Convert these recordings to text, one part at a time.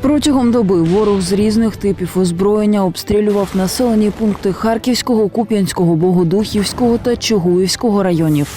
Протягом доби ворог з різних типів озброєння обстрілював населені пункти Харківського, Куп'янського, Богодухівського та Чугуївського районів.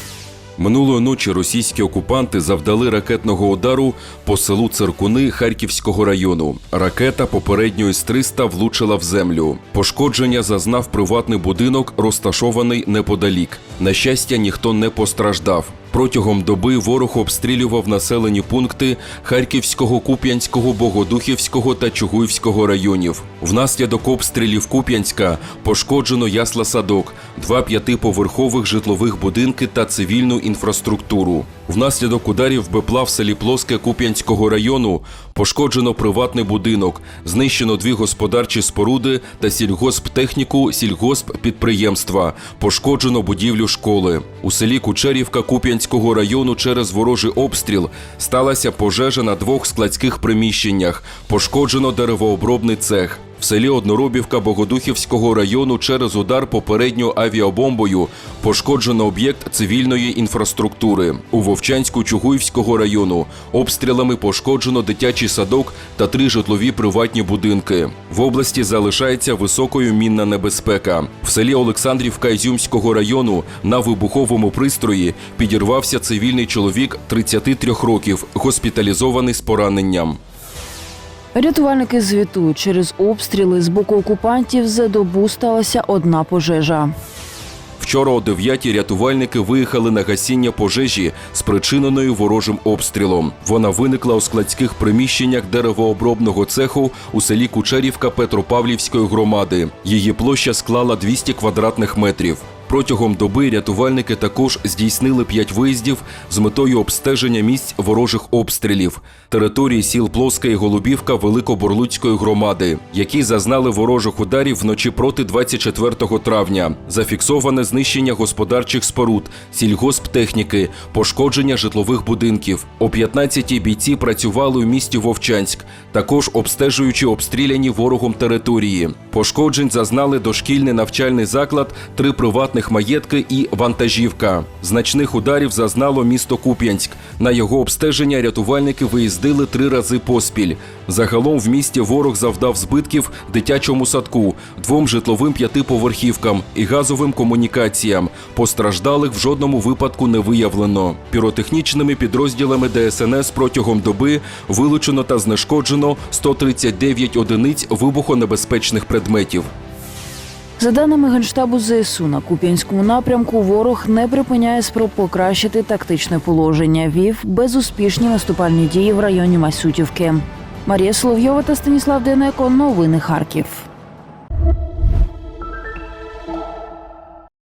Минулої ночі російські окупанти завдали ракетного удару по селу Циркуни Харківського району. Ракета попередньо із 300 влучила в землю. Пошкодження зазнав приватний будинок, розташований неподалік. На щастя, ніхто не постраждав. Протягом доби ворог обстрілював населені пункти Харківського, Куп'янського, Богодухівського та Чугуївського районів. Внаслідок обстрілів Куп'янська пошкоджено ясла садок, два п'ятиповерхових житлових будинки та цивільну інфраструктуру. Внаслідок ударів БПЛА в селі Плоске Куп'янського району пошкоджено приватний будинок, знищено дві господарчі споруди та сільгосптехніку сільгосппідприємства, пошкоджено будівлю школи. У селі Кучерівка Куп'янського району через ворожий обстріл сталася пожежа на двох складських приміщеннях, пошкоджено деревообробний цех. В селі Одноробівка Богодухівського району через удар попередньо авіабомбою пошкоджено об'єкт цивільної інфраструктури. У Вовчанську Чугуївського району обстрілами пошкоджено дитячий садок та три житлові приватні будинки. В області залишається високою мінна небезпека. В селі Олександрівка Ізюмського району на вибуховому пристрої підірвався цивільний чоловік 33 років, госпіталізований з пораненням. Рятувальники звітують, через обстріли з боку окупантів за добу сталася одна пожежа. Вчора о 9 рятувальники виїхали на гасіння пожежі, спричиненої ворожим обстрілом. Вона виникла у складських приміщеннях деревообробного цеху у селі Кучерівка Петропавлівської громади. Її площа склала 200 квадратних метрів. Протягом доби рятувальники також здійснили п'ять виїздів з метою обстеження місць ворожих обстрілів, території сіл Плоска і Голубівка Великоборлуцької громади, які зазнали ворожих ударів вночі проти 24 травня. Зафіксоване знищення господарчих споруд, сільгосптехніки, пошкодження житлових будинків. О 15-й бійці працювали у місті Вовчанськ, також обстежуючи обстріляні ворогом території. Пошкоджень зазнали дошкільний навчальний заклад, три приватних маєтки і вантажівка. Значних ударів зазнало місто Куп'янськ. На його обстеження рятувальники виїздили три рази поспіль. Загалом в місті ворог завдав збитків дитячому садку, двом житловим п'ятиповерхівкам і газовим комунікаціям. Постраждалих в жодному випадку не виявлено. Піротехнічними підрозділами ДСНС протягом доби вилучено та знешкоджено 139 одиниць вибухонебезпечних предметів. За даними Генштабу ЗСУ, на Куп'янському напрямку ворог не припиняє спроб покращити тактичне положення. Вів безуспішні наступальні дії в районі Масютівки. Марія Соловйова та Станіслав Денеко. Новини Харків.